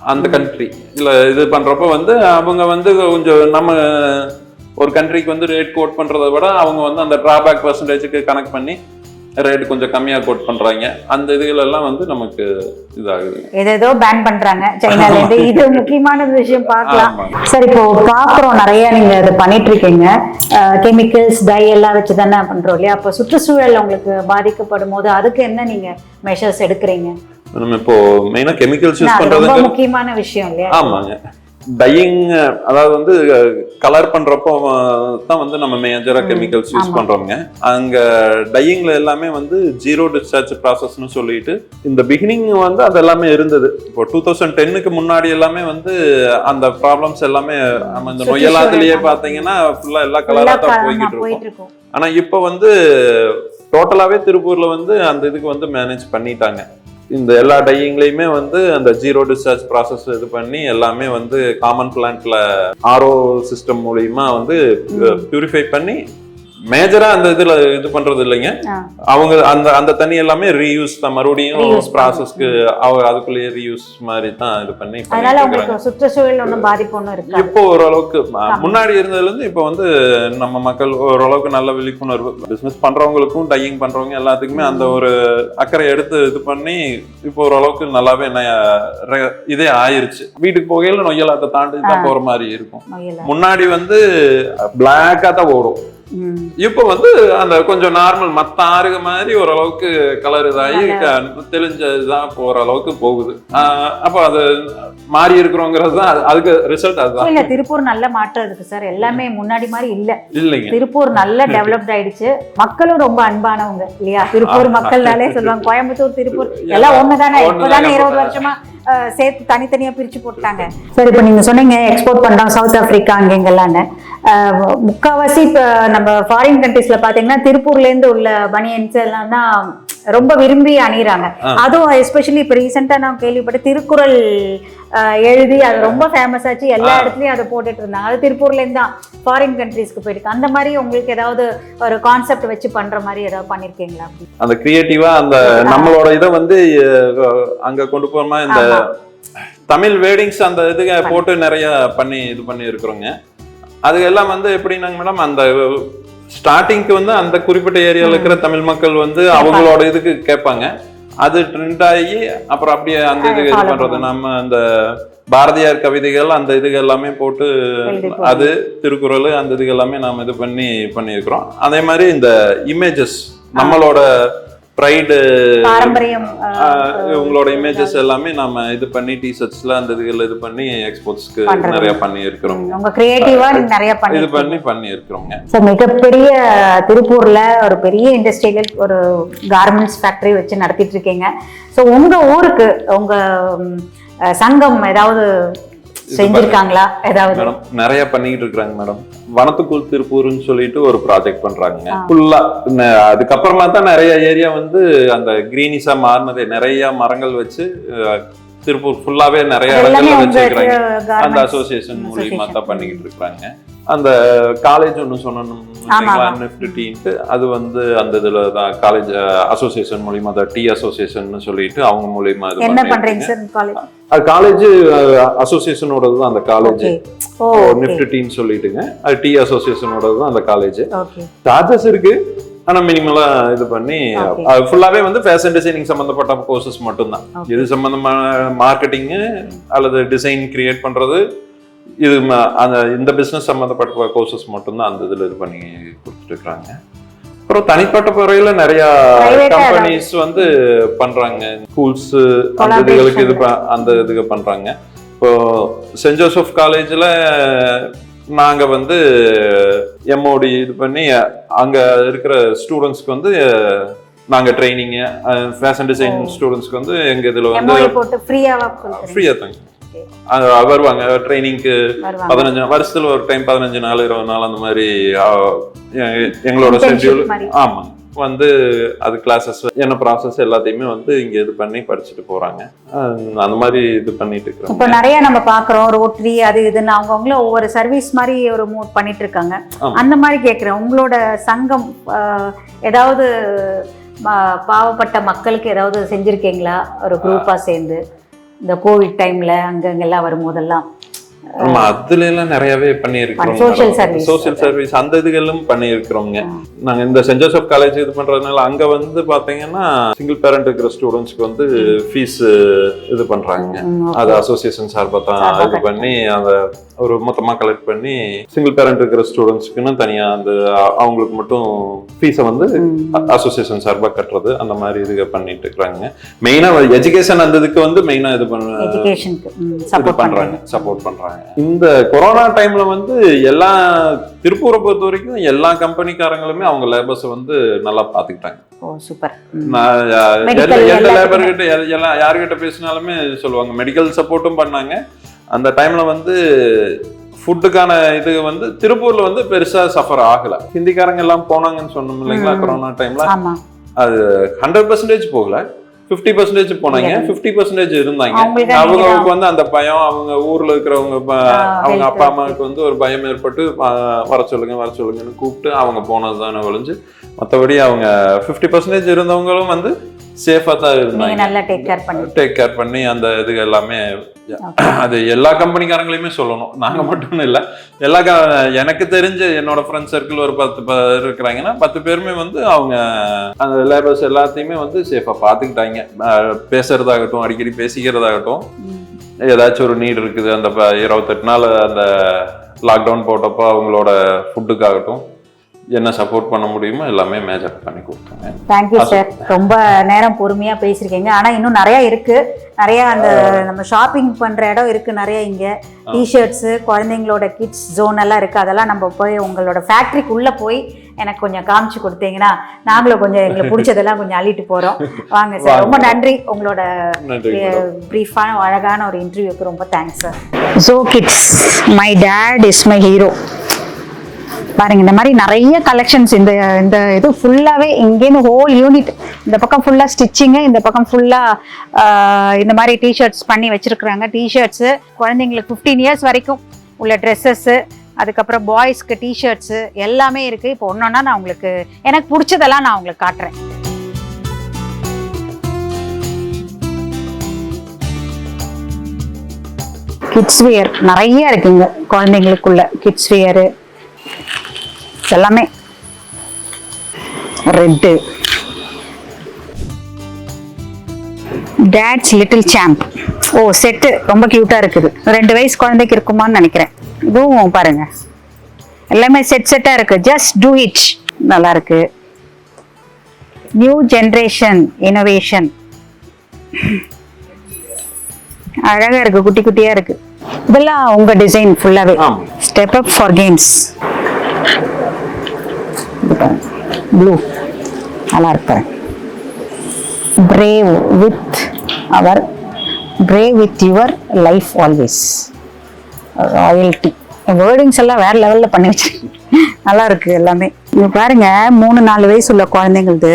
அந்த கண்ட்ரி இல்ல இது பண்றப்ப வந்து அவங்க வந்து கொஞ்சம் நம்ம ஒரு கண்ட்ரிக்கு வந்து ரேட் கோட் பண்றதை விட அவங்க வந்து அந்த டிராபேக் பர்சன்டேஜுக்கு கனெக்ட் பண்ணி ரேட் கொஞ்சம் கம்மியா கோட் பண்றாங்க. அந்த இதுகள் எல்லாம் வந்து நமக்கு இதாகுது. ஏதேதோ பேன் பண்றாங்க. சைனால இருந்து. இது முக்கியமான விஷயம் பார்க்கலாம். சார் இப்போ பாக்குறோம் நிறைய நீங்க இது பண்ணிட்டு இருக்கீங்க கெமிக்கல்ஸ் டை எல்லாம் வச்சு தானே பண்றோம் இல்லையா? அப்போ சுற்றுச்சூழல் உங்களுக்கு பாதிக்கப்படும் போது அதுக்கு என்ன நீங்க மெஷர்ஸ் எடுக்கிறீங்க? நம்ம இப்போ மெயினா கெமிக்கல்ஸ் யூஸ் பண்றதுக்கு முக்கியமான விஷயம் இல்லையா? ஆமாங்க. டையிங் அதாவது வந்து கலர் பண்றப்போ தான் வந்து நம்ம மேஜரா கெமிக்கல்ஸ் யூஸ். பண்றோங்க அங்க டையிங்ல எல்லாமே வந்து ஜீரோ டிஸ்சார்ஜ் ப்ராசஸ்னு சொல்லிட்டு இந்த பிகினிங் வந்து அது எல்லாமே இருந்தது இப்போ டூ தௌசண்ட் டென்னுக்கு முன்னாடி எல்லாமே வந்து அந்த ப்ராப்ளம்ஸ் எல்லாமே நம்ம இந்த ஆமா. பாத்தீங்கன்னா ஃபுல்லா எல்லா கலரா தான் போய்கிட்டு இருக்கும் ஆனா இப்போ வந்து டோட்டலாவே திருப்பூர்ல வந்து அந்த இதுக்கு வந்து மேனேஜ் பண்ணிட்டாங்க இந்த எல்லா டையிங்லையுமே வந்து அந்த ஜீரோ டிஸ்சார்ஜ் ப்ராசஸ் இது பண்ணி எல்லாமே வந்து காமன் பிளான்ட்ல ஆர்ஓ சிஸ்டம் மூலியமா வந்து பியூரிஃபை பண்ணி மேஜரா அந்த இதுல இது பண்றது இல்லைங்க. அவங்க அந்த அந்த தண்ணி எல்லாமே ரீயூஸ் தான். மறுபடியும் ப்ராசஸ்க்கு அவர் அதுக்குள்ளேயே ரீயூஸ் மாதிரி தான் இது பண்ணி அதனால. உங்களுக்கு சுற்றுச்சூழல் ஒன்றும் பாதிப்பு ஒன்றும் இருக்காது. இப்போ ஓரளவுக்கு முன்னாடி இருந்ததுல இருந்து இப்போ வந்து நம்ம மக்கள் ஓரளவுக்கு நல்ல விழிப்புணர்வு பிசினஸ் பண்றவங்களுக்கும் டையிங் பண்றவங்க எல்லாத்துக்குமே அந்த ஒரு அக்கறை எடுத்து இது பண்ணி இப்போ ஓரளவுக்கு நல்லாவே ரெ- இதே ஆயிருச்சு. வீட்டுக்கு போகையில நொய்யலாத்தை தாண்டி தான் போற மாதிரி இருக்கும். முன்னாடி வந்து பிளாக்கா தான் ஓடும். இப்போ வந்து அந்த கொஞ்சம் நார்மல் மத்த ஆறுக மாதிரி ஓரளவுக்கு கலர் இதாகி தெளிஞ்சதுதான் போற அளவுக்கு போகுது. அப்போ அது மாறி இருக்கிறோங்கிறது தான் அது- அதுக்கு ரிசல்ட் அதுதான். இல்ல திருப்பூர் நல்ல மாற்றம் இருக்கு சார். எல்லாமே முன்னாடி மாதிரி இல்ல. இல்லைங்க. திருப்பூர் நல்ல டெவலப்ட் ஆயிடுச்சு. மக்களும் ரொம்ப அன்பானவங்க இல்லையா? திருப்பூர். மக்கள்னாலே சொல்லுவாங்க கோயம்புத்தூர் திருப்பூர். எல்லாம் ஒண்ணுதானே? இப்பதானே இருபது. வருஷமா சேர்த்து தனித்தனியா பிரிச்சு போட்டாங்க. சார் இப்போ நீங்க சொன்னீங்க எக்ஸ்போர்ட் பண்றோம் சவுத் ஆப்பிரிக்கா அங்க இங்கெல்லாம்னு அஹ், முக்காவாசி இப்போ நம்ம ஃபாரின் கண்ட்ரீஸ்ல பாத்தீங்கன்னா திருப்பூர்ல இருந்து உள்ள பனியன்ஸ் எல்லாம் தான் ரொம்ப விரும்பி அணியிறாங்க. ஆ. அதுவும் எஸ்பெஷலி இப்போ ரீசெண்டா நான் கேள்விப்பட்டேன் திருக்குறள் எழுதி அது ரொம்ப ஃபேமஸ் ஆச்சு. எல்லா. இடத்துலயும் அதை போட்டுட்டு இருந்தாங்க. அது திருப்பூர்ல இருந்து தான் ஃபாரின் கண்ட்ரீஸ்க்கு போயிருக்கு. அந்த மாதிரி உங்களுக்கு ஏதாவது ஒரு கான்செப்ட் வச்சு பண்ற மாதிரி ஏதாவது பண்ணிருக்கீங்களா? அந்த கிரியேட்டிவா அந்த நம்மளோட இதை வந்து அங்க கொண்டு போறோமா இந்த. தமிழ் வேர்டிங்ஸ் அந்த இதுக போட்டு நிறைய பண்ணி இது பண்ணி இருக்கிறோங்க அது எல்லாம் வந்து எப்படின்னாங்க மேடம் அந்த ஸ்டார்டிங்க்கு வந்து அந்த குறிப்பிட்ட ஏரியால இருக்கிற தமிழ் மக்கள் வந்து அவங்களோட இதுக்கு கேட்பாங்க. அது ட்ரெண்ட் ஆகி அப்புறம் அப்படியே அந்த இது இது பண்றது. நம்ம அந்த பாரதியார் கவிதைகள் அந்த இதுக எல்லாமே போட்டு. அது திருக்குறள் அந்த இதுக எல்லாமே நாம இது பண்ணி பண்ணியிருக்கிறோம். அதே மாதிரி இந்த இமேஜஸ் நம்மளோட ப்ரைடு பாரம்பரியம் அஹ், உங்களோட இமேஜஸ் எல்லாமே நாம இது பண்ணி டிஷர்ட்ஸ்ல அந்த இதுகள் இது பண்ணி எக்ஸ்போர்ட்ஸ்க்கு. நிறைய பண்ணி இருக்கிறோம் உங்க கிரியேட்டிவா நிறைய இது பண்ணி பண்ணி பண்ணி இருக்கிறோங்க ஸோ மிகப்பெரிய திருப்பூர்ல ஒரு பெரிய இண்டஸ்ட்ரியல் ஒரு கார்மெண்ட்ஸ் ஃபேக்டரி வச்சு நடத்திட்டு இருக்கீங்க. ஸோ உங்க ஊருக்கு உங்க சங்கம் ஏதாவது செஞ்சிருக்காங்களா? ஏதாவது? மேடம் நிறைய பண்ணிக்கிட்டு இருக்காங்க மேடம். வனத்துக்குள் திருப்பூர்னு சொல்லிட்டு ஒரு ப்ராஜெக்ட் பண்றாங்க ஃபுல்லா அதுக்கப்புறமா தான் நிறைய ஏரியா வந்து அந்த கிரீனிஸா மாறினதே. நிறைய மரங்கள் வச்சு திருப்பூர் ஃபுல்லாவே நிறைய வச்சிருக்காங்க garment அந்த அசோசியேஷன் மூலியமா. தான் பண்ணிக்கிட்டு இருக்காங்க அந்த காலேஜ் ஒன்று சொன்னோம் ஆமா, ஆமா. நிஃப்டின்ட்டு அது வந்து அந்த இதுல தான் காலேஜ் அசோசியேஷன் மூலியமா தான் டி அசோசியேஷன் சொல்லிட்டு அவங்க மூலியமா இது என்ன பண்றீங்க சார் காலேஜ் அது காலேஜ் அசோசியேஷனோடது தான் அந்த காலேஜ் நிஃப்டி டீன்னு சொல்லிட்டுங்க. அது டி அசோசியேஷனோடது தான் அந்த காலேஜ் சார்ஜஸ் இருக்கு. ஆனா மினிமலா இது பண்ணி ஃபுல்லாவே வந்து ஃபேஷன் டிசைனிங் சம்பந்தப்பட்ட கோர்சஸ் மட்டும்தான். இது சம்பந்தமான மார்க்கெட்டிங் அல்லது டிசைன் கிரியேட் பண்றது இது அந்த இந்த பிசினஸ் சம்பந்தப்பட்ட கோர்சஸ் மட்டும்தான் அந்த இதுல இது பண்ணி கொடுத்துட்டு இருக்காங்க அப்புறம் தனிப்பட்ட முறையில நிறைய கம்பெனிஸ் வந்து பண்றாங்க. ஸ்கூல்ஸ் அந்த இதுகளுக்கு இது அந்த இதுக்கு பண்றாங்க. இப்போ சென்ட் ஜோசப் காலேஜ்ல நாங்க வந்து எம்ஓடி இது பண்ணி அங்க இருக்கிற ஸ்டூடெண்ட்ஸ்க்கு வந்து நாங்க ட்ரைனிங் ஃபேஷன் டிசைன் ஸ்டூடெண்ட்ஸ்க்கு வந்து எங்க இதுல வந்து எம்ஓஐ போட்டு ஃப்ரீயாவா கொடுக்குறீங்க. ஃப்ரீயா தாங்க வருவாங்க. ட்ரைனிங்க்கு பதினஞ்சு வருஷத்துல ஒரு டைம் பதினஞ்சு நாள் இருபது நாள் அந்த மாதிரி எங்களோட ஷெட்யூல். ஆமாங்க வந்து அது கிளாஸஸ் என்ன ப்ராசஸ் எல்லாத்தையுமே வந்து இங்க இது பண்ணி படிச்சுட்டு போறாங்க. அந்த மாதிரி இது பண்ணிட்டு இப்போ இருக்கிறோம் நிறைய நம்ம பாக்குறோம் ரோட்டரி அது இதுன்னு. அவங்கவுங்கள ஒவ்வொரு சர்வீஸ் மாதிரி ஒரு மூவ் பண்ணிட்டு இருக்காங்க. அந்த மாதிரி கேட்குறேன். உங்களோட சங்கம் ஏதாவது பாவப்பட்ட மக்களுக்கு ஏதாவது செஞ்சிருக்கீங்களா? ஒரு குரூப்பா சேர்ந்து. இந்த கோவிட் டைமில் அங்கங்கெல்லாம் வரும்போதெல்லாம் ஆமா அதுல எல்லாம் நிறையவே பண்ணியிருக்கிறோம். சோசியல் சர்வீஸ் அந்த இதுகளும் பண்ணியிருக்கிறோங்க நாங்க இந்த சென்ட் ஜோசப் காலேஜ் இது பண்றதுனால அங்க வந்து பாத்தீங்கன்னா சிங்கிள் பேரண்ட் இருக்கிற ஸ்டூடெண்ட்ஸ்க்கு வந்து ஃபீஸ் இது பண்றாங்க. அது அசோசியேஷன் சார்பா தான் இது பண்ணி அந்த ஒரு மொத்தமா கலெக்ட் பண்ணி சிங்கிள் பேரண்ட் இருக்கிற ஸ்டூடெண்ட்ஸ்க்குன்னு தனியா அந்த அவங்களுக்கு மட்டும் ஃபீஸை வந்து அசோசியேஷன் சார்பா கட்டுறது அந்த மாதிரி இது பண்ணிட்டு இருக்காங்க மெயினா எஜுகேஷன் அந்த இதுக்கு வந்து மெயினா இது பண்ண எஜுகேஷனுக்கு இது சப்போர்ட் பண்றாங்க. பண்றாங்க இந்த கொரோனா டைம்ல வந்து எல்லா திருப்பூரை பொறுத்த வரைக்கும் எல்லா கம்பெனிக்காரங்களுமே அவங்க லேபர்ஸ் வந்து நல்லா பாத்துக்கிட்டாங்க. எந்த-. லேபர் கிட்ட எல்- எல்லாம் யார்கிட்ட பேசினாலுமே சொல்லுவாங்க. மெடிக்கல் சப்போர்ட்டும் பண்ணாங்க. அந்த டைம்ல வந்து ஃபுட்டுக்கான இது வந்து திருப்பூர்ல வந்து பெருசா சஃபர் ஆகல. ஹிந்திக்காரங்க எல்லாம் போனாங்கன்னு சொன்னோம் இல்லைங்களா. கொரோனா டைம்ல ஆமா. ஹண்ட்ரட் பர்சன்டேஜ் போகல. ஃபிஃப்டி பர்சன்டேஜ் போனாங்க. ஃபிஃப்டி பர்சன்டேஜ் இருந்தாங்க. அவங்களுக்கு வந்து அந்த பயம் அவங்க ஊர்ல இருக்கிறவங்க அவங்க அப்பா அம்மாவுக்கு வந்து ஒரு பயம் ஏற்பட்டு வர சொல்லுங்க வர சொல்லுங்கன்னு கூப்பிட்டு அவங்க போனது தானே ஒழிஞ்சு மற்றபடி அவங்க ஃபிஃப்டி பர்சன்டேஜ் இருந்தவங்களும் வந்து சேஃபா தான் இருந்தாங்க. நல்லா டேக் கேர் பண்ணி டேக் கேர் பண்ணி அந்த இது எல்லாமே அது எல்லா கம்பெனிக்காரங்களையுமே சொல்லணும். நாங்க மட்டும் இல்ல எல்லா எனக்கு தெரிஞ்ச என்னோட ஃப்ரெண்ட் சர்க்கிள் ஒரு பத்து பேர் இருக்கிறாங்கன்னா பத்து பேருமே வந்து அவங்க அந்த லேபர்ஸ் எல்லாத்தையுமே வந்து சேஃபா பாத்துக்கிட்டாங்க. அஹ் பேசுறதாகட்டும் அடிக்கடி பேசிக்கிறதாகட்டும். ஏதாச்சும் ஒரு நீட் இருக்குது அந்த இருபத்தெட்டு நாள் அந்த லாக்டவுன் போட்டப்போ அவங்களோட ஃபுட்டுக்காகட்டும் என்ன சப்போர்ட் பண்ண முடியுமோ எல்லாமே மேஜர் பண்ணி கொடுத்தாங்க தேங்க்யூ சார் ரொம்ப நேரம் பொறுமையா பேசியிருக்கீங்க. ஆனா இன்னும் நிறைய இருக்கு. நிறைய அந்த நம்ம ஷாப்பிங் பண்ற இடம் இருக்கு நிறைய இங்க. டிஷர்ட்ஸ் குழந்தைங்களோட கிட்ஸ் ஜோன் எல்லாம் இருக்கு. அதெல்லாம் நம்ம போய் உங்களோட ஃபேக்டரிக்கு உள்ள போய் எனக்கு கொஞ்சம் காமிச்சு கொடுத்தீங்கன்னா நாங்களும் கொஞ்சம் எங்களுக்கு பிடிச்சதெல்லாம் கொஞ்சம் அள்ளிட்டு போறோம். வாங்க சார் ரொம்ப நன்றி. உங்களோட ப்ரீஃபான அழகான ஒரு இன்டர்வியூக்கு ரொம்ப thanks sir so kids my dad is my hero பாருங்க இந்த மாதிரி நிறைய கலெக்ஷன்ஸ் இந்த இந்த இது ஃபுல்லாகவே இங்கேருந்து ஹோல் யூனிட் இந்த பக்கம் ஃபுல்லாக ஸ்டிச்சிங்கு இந்த பக்கம் ஃபுல்லாக இந்த மாதிரி டிஷர்ட்ஸ் பண்ணி வச்சிருக்கிறாங்க. டிஷர்ட்ஸு குழந்தைங்களுக்கு ஃபிஃப்டீன் இயர்ஸ் வரைக்கும் உள்ள ட்ரெஸ்ஸஸ்ஸு அதுக்கப்புறம் பாய்ஸ்க்கு டிஷர்ட்ஸு எல்லாமே இருக்குது இப்போ ஒன்று ஒன்றா நான் உங்களுக்கு எனக்கு பிடிச்சதெல்லாம் நான் உங்களுக்கு காட்டுறேன். கிட்ஸ் வியர் நிறைய இருக்குங்க குழந்தைங்களுக்குள்ள. கிட்ஸ் வியரு எல்லாமே. ரெட்டு டேட்ஸ் லிட்டில் சாம்ப் ஓ செட்டு ரொம்ப க்யூட்டாக இருக்குது. ரெண்டு வயசு குழந்தைக்கு இருக்குமான்னு நினைக்கிறேன். இதுவும் பாருங்க. எல்லாமே செட் செட்டாக இருக்கு. ஜஸ்ட் டூ இட் நல்லா இருக்கு. நியூ ஜென்ரேஷன் இனோவேஷன் அழகா இருக்கு. குட்டி குட்டியா இருக்கு. இதெல்லாம் உங்க டிசைன் ஃபுல்லாவே ஆமா. Step up for games blue நல்லா இருக்கு. Brave with our brave with your life always royalty wordings எல்லாம் வேற லெவலில் பண்ணி வச்சிருக்கீங்க நல்லா இருக்கு எல்லாமே. இங்க பாருங்க மூணு நாலு வயசு உள்ள குழந்தைங்களுது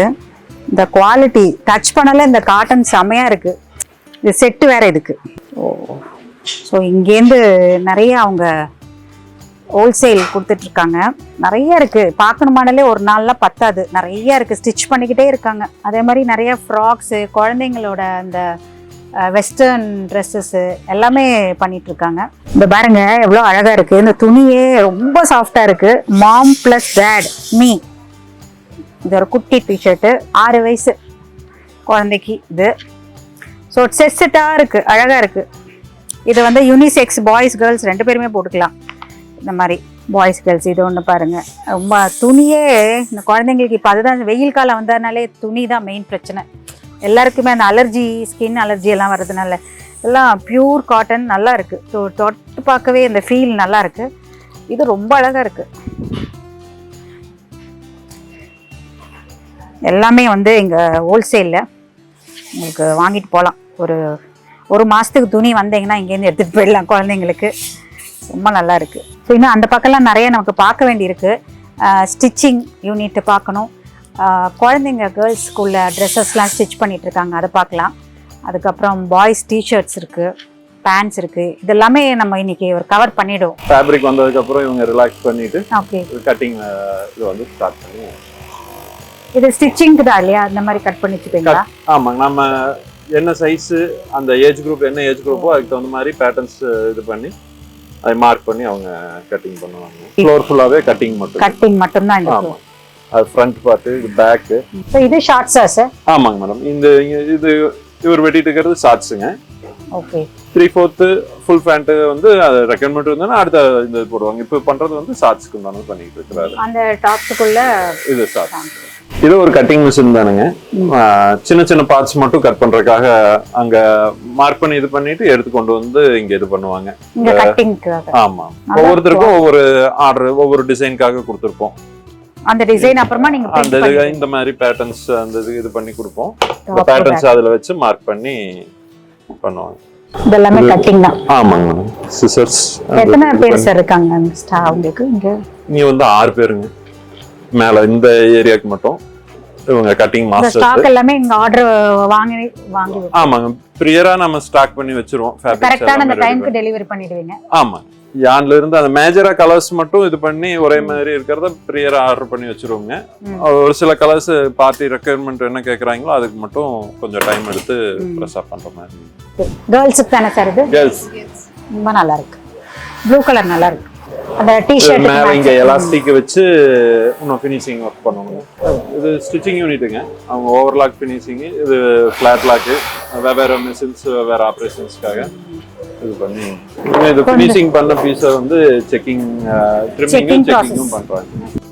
இந்த குவாலிட்டி டச் பண்ணல இந்த காட்டன் செமையா இருக்கு. இது செட்டு வேற இதுக்கு. ஓ ஸோ இங்கேருந்து நிறைய அவங்க ஹோல்சேல் கொடுத்துட்ருக்காங்க. நிறைய இருக்குது பார்க்கணுமானாலே ஒரு நாள்லாம் பத்தாது. நிறைய இருக்குது ஸ்டிச் பண்ணிக்கிட்டே இருக்காங்க. அதே மாதிரி நிறைய ஃப்ராக்ஸு குழந்தைங்களோட அந்த வெஸ்டர்ன் ட்ரெஸ்ஸஸ்ஸு எல்லாமே பண்ணிகிட்ருக்காங்க இந்த பாருங்க எவ்வளோ அழகாக இருக்குது இந்த துணியே ரொம்ப சாஃப்டாக இருக்குது மாம் ப்ளஸ் டேட் மீ இது ஒரு குட்டி டிஷர்ட்டு ஆறு வயசு குழந்தைக்கு இது. ஸோ செட் செட்டாக இருக்குது அழகாக இருக்குது இது வந்து யூனிசெக்ஸ் பாய்ஸ் கேர்ள்ஸ் ரெண்டு பேருமே போட்டுக்கலாம். இந்த மாதிரி பாய்ஸ் கேர்ள்ஸ் இது ஒன்று பாருங்கள் ரொம்ப துணியே இந்த குழந்தைங்களுக்கு இப்போ அதுதான் வெயில் காலம் வந்ததுனாலே துணி தான் மெயின் பிரச்சனை. எல்லாருக்குமே அந்த அலர்ஜி ஸ்கின் அலர்ஜி எல்லாம் வர்றதுனால எல்லாம் பியூர் காட்டன் நல்லா இருக்குது ஸோ தொட்டு பார்க்கவே இந்த ஃபீல் நல்லா இருக்குது இது ரொம்ப அழகாக இருக்குது எல்லாமே வந்து இங்கே ஹோல்சேலில் உங்களுக்கு வாங்கிட்டு போகலாம் ஒரு ஒரு மாதத்துக்கு துணி வந்தீங்கன்னா இங்கேருந்து எடுத்துகிட்டு போயிடலாம் குழந்தைங்களுக்கு. ரொம்ப நல்லா இருக்குது ஸோ இன்னும் அந்த பக்கம்லாம் நிறைய நமக்கு பார்க்க வேண்டியிருக்கு. ஸ்டிச்சிங் யூனிட் பார்க்கணும். குழந்தைங்க கேர்ள்ஸ் ஸ்கூலில் ட்ரெஸ்ஸஸ்லாம் ஸ்டிச் பண்ணிட்டு இருக்காங்க அதை பார்க்கலாம். அதுக்கப்புறம் பாய்ஸ் டிஷர்ட்ஸ் இருக்குது பேண்ட்ஸ் இருக்குது இதெல்லாமே நம்ம இன்னைக்கு ஒரு கவர் பண்ணிவிடுவோம் ஃபேப்ரிக் வந்ததுக்கு அப்புறம் இவங்க ரிலாக்ஸ் பண்ணிட்டு ஓகே கட்டிங் இது வந்து ஸ்டார்ட் பண்ணி இது ஸ்டிச்சிங்க்கு தான் இல்லையா? அந்த மாதிரி கட் பண்ணி வச்சுப்பீங்களா? ஆமாங்க நம்ம என்ன சைஸ் அந்த ஏஜ் குரூப் என்ன ஏஜ் குரூப்போ அதுக்கு தகுந்த மாதிரி பேட்டர்ன்ஸ் இது பண்ணி அதை மார்க் பண்ணி அவங்க கட்டிங் பண்ணுவாங்க. ஃப்ளோர் ஃபுல்லாவே கட்டிங் மட்டும் கட்டிங் மட்டும்தான் இருக்கு. ஆமா. அது ஃப்ரண்ட் பார்ட்டு இது பேக்கு ஸோ இது ஷார்ட்ஸா சார் ஆமாங்க மேடம் இந்த இது இவர் வெட்டிட்டு இருக்கிறது ஷார்ட்ஸுங்க okay three fourth full pant வந்து அது ரெக்கமெண்ட் இருந்ததுன்னா அடுத்த இந்த இது போடுவாங்க. இப்போ பண்றது வந்து ஷார்ட்ஸ்க்கு தானே பண்ணிட்டு இருக்கிறாரு. அந்த டாப்ஸுக்குள்ள இது ஷார்ட்ஸ் இது ஒரு கட்டிங் மிஷின் தானுங்க. சின்ன சின்ன பார்ட்ஸ் மட்டும் கட் பண்றதுக்காக அங்க மார்க் பண்ணி இது பண்ணிட்டு எடுத்து கொண்டு வந்து இங்க இது பண்ணுவாங்க. ஆமா. ஒவ்வொருத்தருக்கும் ஒவ்வொரு ஆர்டர் ஒவ்வொரு டிசைனுக்காக கொடுத்துருப்போம். அந்த டிசைன் அப்புறமா நீங்க அந்த இந்த மாதிரி பேட்டர்ன்ஸ் அந்த இது இது பண்ணி கொடுப்போம். Top பேட்டர்ன்ஸ் அதுல வச்சு மார்க் பண்ணி பண்ணுவாங்க. இதெல்லாமே கட்டிங் தான். ஆமாங்க. சிசர்ஸ் எத்தனை பேர் சார் இருக்காங்க ஸ்டா உங்களுக்கு? இங்க நீ வந்து ஆறு பேருங்க. மேல இந்த ஏரியாக்கு மட்டும். இவங்க கட்டிங் இந்த மாஸ்டர்ஸ் ஸ்டாக் எல்லாமே இங்க ஆர்டர் வாங்கி வாங்கி ஆமாங்க. ப்ரியரா நம்ம ஸ்டாக் பண்ணி வச்சிருவோம் கரெக்டான அந்த டைம்க்கு டெலிவரி பண்ணிடுவீங்க பண்ணி. ஆமாங்க யான்ல இருந்து அந்த மேஜரா கலர்ஸ் மட்டும் இது பண்ணி ஒரே மாதிரி இருக்கிறத ப்ரியரா ஆர்டர் பண்ணி வச்சிருவோங்க. ஒரு சில கலர்ஸ் பார்ட்டி ரெக்குயர்மெண்ட் என்ன கேக்குறாங்களோ அதுக்கு மட்டும் கொஞ்சம் டைம் எடுத்து ப்ரெஸ் அப் பண்ற மாதிரி. கேர்ள்ஸுக்கு தானே சார் இது? கேர்ள்ஸ் ரொம்ப நல்லா இருக்கு. ப்ளூ கலர் நல்லா இருக்கு. அந்த மேல இங்க டிஷர்ட் எலாஸ்டிக் வச்சு இன்னும் ஃபினிஷிங் ஒர்க் பண்ணணுங்க இது ஸ்டிச்சிங் யூனிட்டுங்க அவங்க ஓவர்லாக் ஃபினிஷிங் இது ஃபிளாட் லாக்கு வெவ்வேறு மிஷின்ஸ் வெவ்வேறு ஆப்ரேஷன்ஸ்க்காக இது பண்ணி இது ஃபினிஷிங் பண்ண பீஸை வந்து செக்கிங் ட்ரிம்மிங்கும் செக்கிங்கும் பண்றாங்க.